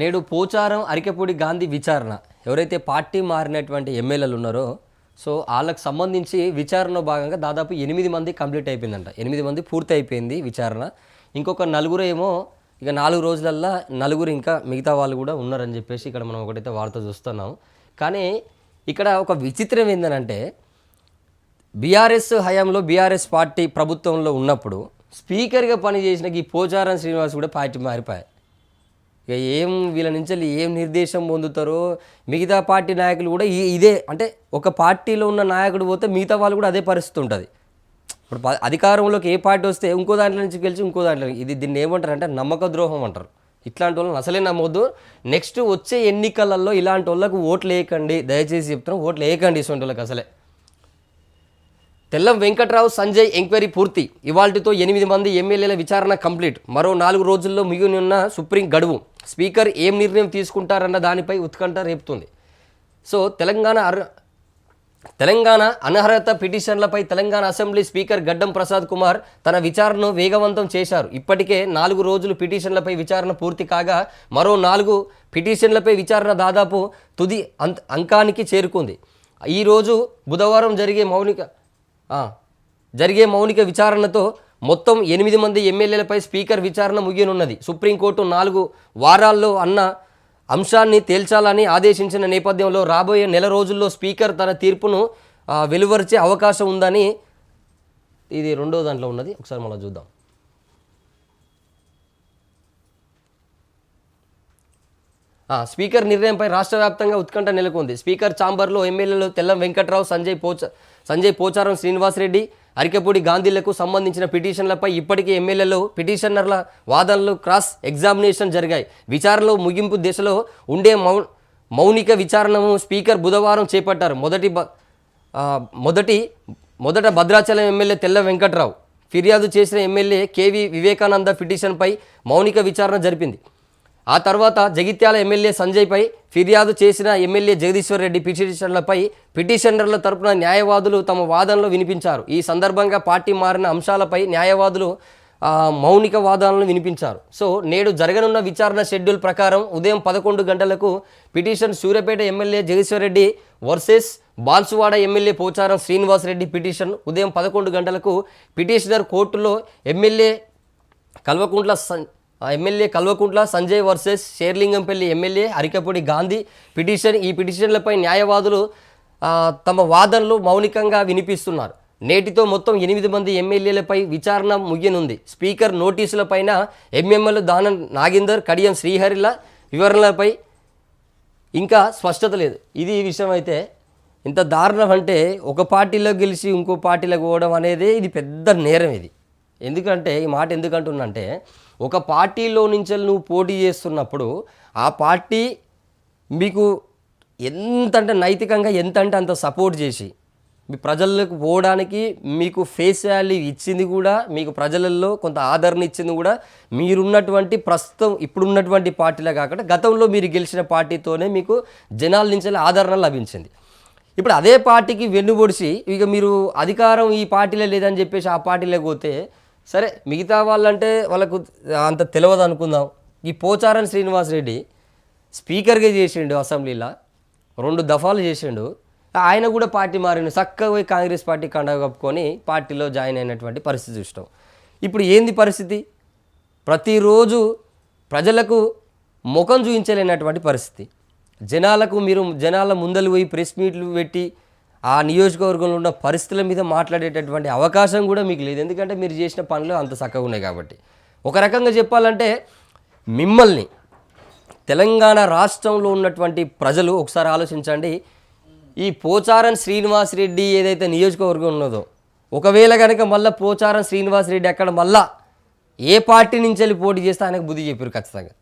నేడు పోచారం అరికెపూడి గాంధీ విచారణ. ఎవరైతే పార్టీ మారినటువంటి ఎమ్మెల్యేలు ఉన్నారో సో వాళ్ళకు సంబంధించి విచారణలో భాగంగా దాదాపు ఎనిమిది మంది కంప్లీట్ అయిపోయిందంట. ఎనిమిది మంది పూర్తి అయిపోయింది విచారణ. ఇంకొక నలుగురు ఏమో ఇక నాలుగు రోజులల్లా నలుగురు ఇంకా మిగతా వాళ్ళు కూడా ఉన్నారని చెప్పేసి ఇక్కడ మనం ఒకటైతే వార్త చూస్తున్నాం. కానీ ఇక్కడ ఒక విచిత్రం ఏంటంటే బీఆర్ఎస్ హయాంలో బీఆర్ఎస్ పార్టీ ప్రభుత్వంలో ఉన్నప్పుడు స్పీకర్గా పనిచేసిన ఈ పోచారం శ్రీనివాస్ కూడా పార్టీ మారిపోయాయి. ఇక ఏం వీళ్ళ నుంచి ఏం నిర్దేశం పొందుతారో మిగతా పార్టీ నాయకులు కూడా ఇదే. అంటే ఒక పార్టీలో ఉన్న నాయకుడు పోతే మిగతా వాళ్ళు కూడా అదే పరిస్థితి ఉంటుంది. ఇప్పుడు ప- అధికారంలోకి ఏ పార్టీ వస్తే ఇంకో దాంట్లో నుంచి గెలిచి ఇంకో దాంట్లో ఇది దీన్ని ఏమంటారు అంటే నమ్మక ద్రోహం అంటారు. ఇట్లాంటి వాళ్ళని అసలే నమ్మొద్దు. నెక్స్ట్ వచ్చే ఎన్నికలలో ఇలాంటి వాళ్ళకు ఓట్లు వేయకండి దయచేసి చెప్తున్నాం ఓట్లు వేయకండి ఇటువంటి వాళ్ళకి అసలే. తెల్లం వెంకట్రావు సంజయ్ ఎంక్వైరీ పూర్తి. ఇవాల్టితో ఎనిమిది మంది ఎమ్మెల్యేల విచారణ కంప్లీట్. మరో నాలుగు రోజుల్లో మిగిలిన సుప్రీం గడువు. స్పీకర్ ఏం నిర్ణయం తీసుకుంటారన్న దానిపై ఉత్కంఠ రేపుతుంది. సో తెలంగాణ అర్ తెలంగాణ అనర్హత పిటిషన్లపై తెలంగాణ అసెంబ్లీ స్పీకర్ గడ్డం ప్రసాద్ కుమార్ తన విచారణను వేగవంతం చేశారు. ఇప్పటికే నాలుగు రోజులు పిటిషన్లపై విచారణ పూర్తి కాగా మరో నాలుగు పిటిషన్లపై విచారణ దాదాపు తుది అంకానికి చేరుకుంది. ఈరోజు బుధవారం జరిగే మౌనిక జరిగే మౌనిక విచారణతో మొత్తం ఎనిమిది మంది ఎమ్మెల్యేలపై స్పీకర్ విచారణ ముగియనున్నది. సుప్రీంకోర్టు నాలుగు వారాల్లో అన్న అంశాన్ని తేల్చాలని ఆదేశించిన నేపథ్యంలో రాబోయే నెల రోజుల్లో స్పీకర్ తన తీర్పును వెలువరిచే అవకాశం ఉందని ఇది రెండో దాంట్లో ఉన్నది. ఒకసారి మనం చూద్దాం. స్పీకర్ నిర్ణయంపై రాష్ట్ర వ్యాప్తంగా ఉత్కంఠ నెలకొంది. స్పీకర్ ఛాంబర్లో ఎమ్మెల్యేలు తెల్లం వెంకట్రావు సంజయ్ పోచ సంజయ్ పోచారం శ్రీనివాసరెడ్డి అరికెపూడి గాంధీలకు సంబంధించిన పిటిషన్లపై ఇప్పటికే ఎమ్మెల్యేలు పిటిషనర్ల వాదనలు క్రాస్ ఎగ్జామినేషన్ జరిగాయి. విచారణలో ముగింపు దశలో ఉండే మౌ మౌనిక విచారణను స్పీకర్ బుధవారం చేపట్టారు. మొదటి మొదటి మొదట భద్రాచలం ఎమ్మెల్యే తెల్ల వెంకట్రావు. ఫిర్యాదు చేసిన ఎమ్మెల్యే కేవీ వివేకానంద పిటిషన్పై మౌనిక విచారణ జరిపింది. ఆ తర్వాత జగిత్యాల ఎమ్మెల్యే సంజయ్పై ఫిర్యాదు చేసిన ఎమ్మెల్యే జగదీశ్వర్ రెడ్డి పిటిషన్లపై పిటిషనర్ల తరపున న్యాయవాదులు తమ వాదనలు వినిపించారు. ఈ సందర్భంగా పార్టీ మారిన అంశాలపై న్యాయవాదులు మౌనిక వాదనలను వినిపించారు. సో నేడు జరగనున్న విచారణ షెడ్యూల్ ప్రకారం ఉదయం పదకొండు గంటలకు petition Suryapet MLA Jagadishwar Reddy versus Banswada MLA Pocharam Srinivas Reddy petition ఉదయం పదకొండు గంటలకు పిటిషనర్ కోర్టులో MLA Kalvakuntla MLA Kalvakuntla Sanjay versus Serilingampally MLA Arikapudi Gandhi petition ఈ పిటిషన్లపై న్యాయవాదులు తమ వాదనలు మౌనికంగా వినిపిస్తున్నారు. నేటితో మొత్తం ఎనిమిది మంది ఎమ్మెల్యేలపై విచారణ ముగియనుంది. స్పీకర్ నోటీసులపైన ఎంఎంఎల్ దానం నాగేందర్ కడియం శ్రీహరిల వివరణలపై ఇంకా స్పష్టత లేదు. ఇది ఈ విషయం అయితే ఇంత దారుణం అంటే ఒక పార్టీలో గెలిచి ఇంకో పార్టీలోకి పోవడం అనేది ఇది పెద్ద నేరం ఇది. ఎందుకంటే ఈ మాట ఎందుకంటున్నంటే ఒక పార్టీలో నుంచి నువ్వు పోటీ చేస్తున్నప్పుడు ఆ పార్టీ మీకు ఎంత అంటే నైతికంగా ఎంత అంటే అంత సపోర్ట్ చేసి మీ ప్రజలకు పోవడానికి మీకు ఫేస్ వాల్యూ ఇచ్చింది కూడా మీకు ప్రజలలో కొంత ఆదరణ ఇచ్చింది కూడా మీరున్నటువంటి ప్రస్తుతం ఇప్పుడున్నటువంటి పార్టీలే కాకుండా గతంలో మీరు గెలిచిన పార్టీతోనే మీకు జనాల నుంచి ఆదరణ లభించింది. ఇప్పుడు అదే పార్టీకి వెన్నుబొడిచి ఇక మీరు అధికారం ఈ పార్టీలో లేదని చెప్పేసి ఆ పార్టీలో పోతే సరే మిగతా వాళ్ళంటే వాళ్ళకు అంత తెలియదు అనుకుందాం. ఈ పోచారం శ్రీనివాస్ రెడ్డి స్పీకర్గా చేసిండు అసెంబ్లీలో రెండు దఫాలు చేసిండు. ఆయన కూడా పార్టీ మారిండు. చక్కగా పోయి కాంగ్రెస్ పార్టీ కండగ కప్పుకొని పార్టీలో జాయిన్ అయినటువంటి పరిస్థితి చూసినాం. ఇప్పుడు ఏంది పరిస్థితి? ప్రతిరోజు ప్రజలకు ముఖం చూపించలేనటువంటి పరిస్థితి. జనాలకు మీరు జనాల ముందలు పోయి ప్రెస్ మీట్లు పెట్టి ఆ నియోజకవర్గంలో ఉన్న పరిస్థితుల మీద మాట్లాడేటటువంటి అవకాశం కూడా మీకు లేదు. ఎందుకంటే మీరు చేసిన పనులు అంత చక్కగా ఉన్నాయి కాబట్టి. ఒక రకంగా చెప్పాలంటే మిమ్మల్ని తెలంగాణ రాష్ట్రంలో ఉన్నటువంటి ప్రజలు ఒకసారి ఆలోచించండి. ఈ పోచారం శ్రీనివాస్ రెడ్డి ఏదైతే నియోజకవర్గం ఉన్నదో ఒకవేళ కనుక మళ్ళీ పోచారం శ్రీనివాస్ రెడ్డి అక్కడ మళ్ళా ఏ పార్టీ నుంచి వెళ్ళి పోటీ చేస్తే ఆయనకు బుద్ధి చెప్పారు ఖచ్చితంగా.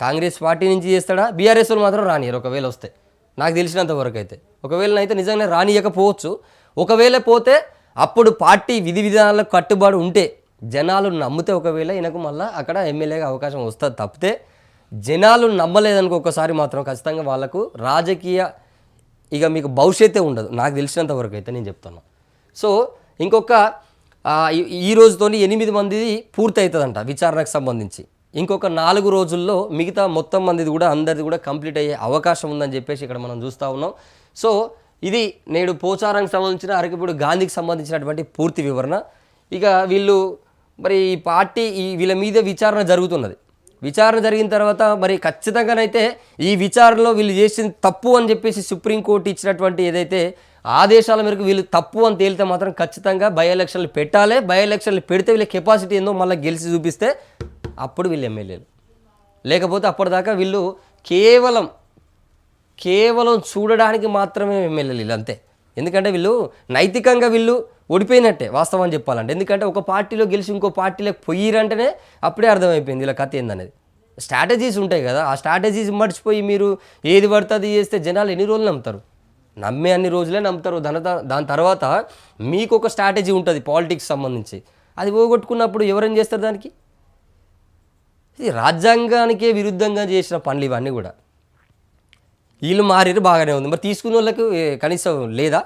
కాంగ్రెస్ పార్టీ నుంచి చేస్తాడా? బీఆర్ఎస్ వాళ్ళు మాత్రం రానియరు ఒకవేళ వస్తే నాకు తెలిసినంత వరకు అయితే ఒకవేళ అయితే నిజంగానే రానియకపోవచ్చు. ఒకవేళ పోతే అప్పుడు పార్టీ విధి విధానాలకు కట్టుబడి ఉంటే జనాలు నమ్మితే ఒకవేళ ఈయనకు మళ్ళీ అక్కడ ఎమ్మెల్యేగా అవకాశం వస్తుంది తప్పితే జనాలు నమ్మలేదనుకో ఒకసారి మాత్రం ఖచ్చితంగా వాళ్ళకు రాజకీయ ఇక మీకు భవిష్యత్తే ఉండదు. నాకు తెలిసినంత వరకు అయితే నేను చెప్తున్నాను సో ఇంకొక ఈ- రోజుతో రోజుతోని ఎనిమిది మంది పూర్తి అవుతుందంట విచారణకు సంబంధించి. ఇంకొక నాలుగు రోజుల్లో మిగతా మొత్తం మందిది కూడా అందరిది కూడా కంప్లీట్ అయ్యే అవకాశం ఉందని చెప్పేసి ఇక్కడ మనం చూస్తూ ఉన్నాం. సో ఇది నేడు పోచారానికి సంబంధించిన అరకపూడి గాంధీకి సంబంధించినటువంటి పూర్తి వివరణ. ఇక వీళ్ళు మరి ఈ పార్టీ ఈ వీళ్ళ మీద విచారణ జరుగుతున్నది. విచారణ జరిగిన తర్వాత మరి ఖచ్చితంగానైతే ఈ విచారణలో వీళ్ళు చేసింది తప్పు అని చెప్పేసి సుప్రీంకోర్టు ఇచ్చినటువంటి ఏదైతే ఆదేశాల మేరకు వీళ్ళు తప్పు అని తేలితే మాత్రం ఖచ్చితంగా బై ఎలక్షన్లు పెట్టాలి. బై ఎలక్షన్లు పెడితే వీళ్ళ కెపాసిటీ ఏందో మళ్ళీ గెలిచి చూపిస్తే అప్పుడు వీళ్ళు ఎమ్మెల్యేలు. లేకపోతే అప్పటిదాకా వీళ్ళు కేవలం కేవలం చూడడానికి మాత్రమే ఎమ్మెల్యేలు వీళ్ళు అంతే. ఎందుకంటే వీళ్ళు నైతికంగా వీళ్ళు ఓడిపోయినట్టే వాస్తవం చెప్పాలంటే. ఎందుకంటే ఒక పార్టీలో గెలిచి ఇంకో పార్టీలోకి పోయిరంటేనే అప్పుడే అర్థమైపోయింది ఇలా కథ ఏందనేది. స్ట్రాటజీస్ ఉంటాయి కదా ఆ స్ట్రాటజీస్ మర్చిపోయి మీరు ఏది పడుతుంది చేస్తే జనాలు ఎన్ని రోజులు నమ్ముతారు? నమ్మే అన్ని రోజులే నమ్ముతారు. దాని దాని తర్వాత మీకు ఒక స్ట్రాటజీ ఉంటుంది పాలిటిక్స్ సంబంధించి. అది పోగొట్టుకున్నప్పుడు ఎవరేం చేస్తారు దానికి? ఇది రాజ్యాంగానికే విరుద్ధంగా చేసిన పనులు ఇవన్నీ కూడా. వీళ్ళు మారిరు బాగానే ఉంది. మరి తీసుకున్న వాళ్ళకు కనీసం లేదా?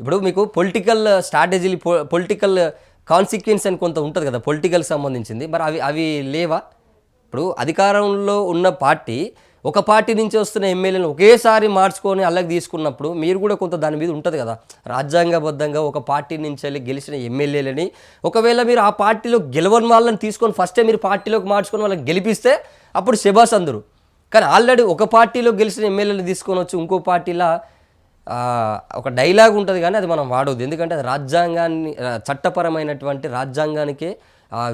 ఇప్పుడు మీకు పొలిటికల్ స్ట్రాటజీలు పొలిటికల్ కాన్సిక్వెన్స్ అని కొంత ఉంటుంది కదా పొలిటికల్ సంబంధించింది. మరి అవి అవి లేవా? ఇప్పుడు అధికారంలో ఉన్న పార్టీ ఒక పార్టీ నుంచి వస్తున్న ఎమ్మెల్యేలను ఒకేసారి మార్చుకొని అల్లకి తీసుకున్నప్పుడు మీరు కూడా కొంత దాని మీద ఉంటుంది కదా. రాజ్యాంగబద్ధంగా ఒక పార్టీ నుంచి వెళ్ళి గెలిచిన ఎమ్మెల్యేలని ఒకవేళ మీరు ఆ పార్టీలో గెలవని వాళ్ళని తీసుకొని ఫస్టే మీరు పార్టీలోకి మార్చుకొని వాళ్ళని గెలిపిస్తే అప్పుడు శబాస్ అందరు. కానీ ఆల్రెడీ ఒక పార్టీలో గెలిచిన ఎమ్మెల్యేలు తీసుకొని వచ్చి ఇంకో పార్టీలా ఒక డైలాగ్ ఉంటుంది కానీ అది మనం వాడవద్దు ఎందుకంటే అది రాజ్యాంగాన్ని చట్టపరమైనటువంటి రాజ్యాంగానికే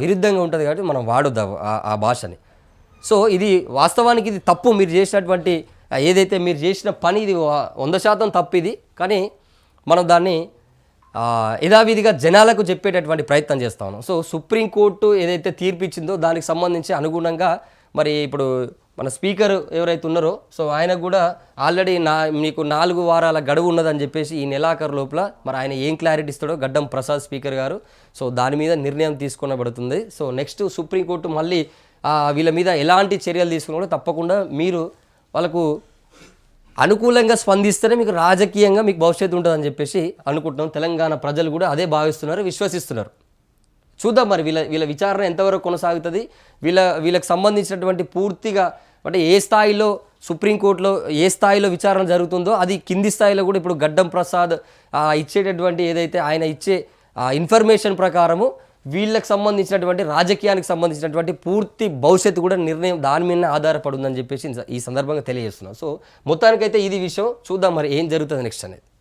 విరుద్ధంగా ఉంటుంది కాబట్టి మనం వాడొద్దు ఆ భాషని. సో ఇది వాస్తవానికి ఇది తప్పు. మీరు చేసినటువంటి ఏదైతే మీరు చేసిన పని ఇది వంద శాతం తప్పు ఇది. కానీ మనం దాన్ని యథావిధిగా జనాలకు చెప్పేటటువంటి ప్రయత్నం చేస్తాను సో సుప్రీంకోర్టు ఏదైతే తీర్పు ఇచ్చిందో దానికి సంబంధించి అనుగుణంగా మరి ఇప్పుడు మన స్పీకర్ ఎవరైతే ఉన్నారో సో ఆయన కూడా ఆల్రెడీ నా మీకు నాలుగు వారాల గడువు ఉన్నదని చెప్పేసి ఈ నెలాఖరు లోపల మరి ఆయన ఏం క్లారిటీ ఇస్తాడో గడ్డం ప్రసాద్ స్పీకర్ గారు. సో దాని మీద నిర్ణయం తీసుకునబడుతుంది. సో నెక్స్ట్ సుప్రీంకోర్టు మళ్ళీ వీళ్ళ మీద ఎలాంటి చర్యలు తీసుకున్నా కూడా తప్పకుండా మీరు వాళ్ళకు అనుకూలంగా స్పందిస్తేనే మీకు రాజకీయంగా మీకు భవిష్యత్తు ఉంటుందని చెప్పేసి అనుకుంటున్నాం. తెలంగాణ ప్రజలు కూడా అదే భావిస్తున్నారు విశ్వసిస్తున్నారు. చూద్దాం మరి వీళ్ళ వీళ్ళ విచారణ ఎంతవరకు కొనసాగుతుంది? వీళ్ళ వీళ్ళకి సంబంధించినటువంటి పూర్తిగా అంటే ఏ స్థాయిలో సుప్రీంకోర్టులో ఏ స్థాయిలో విచారణ జరుగుతుందో అది కింది స్థాయిలో కూడా ఇప్పుడు గడ్డం ప్రసాద్ ఇచ్చేటటువంటి ఏదైతే ఆయన ఇచ్చే ఇన్ఫర్మేషన్ ప్రకారము వీళ్ళకి సంబంధించినటువంటి రాజకీయానికి సంబంధించినటువంటి పూర్తి భవిష్యత్తు కూడా నిర్ణయం దాని మీద ఆధారపడి ఉందని చెప్పేసి ఈ సందర్భంగా తెలియజేస్తున్నాం. సో మొత్తానికైతే ఇది విషయం చూద్దాం మరి ఏం జరుగుతుంది నెక్స్ట్ అనేది.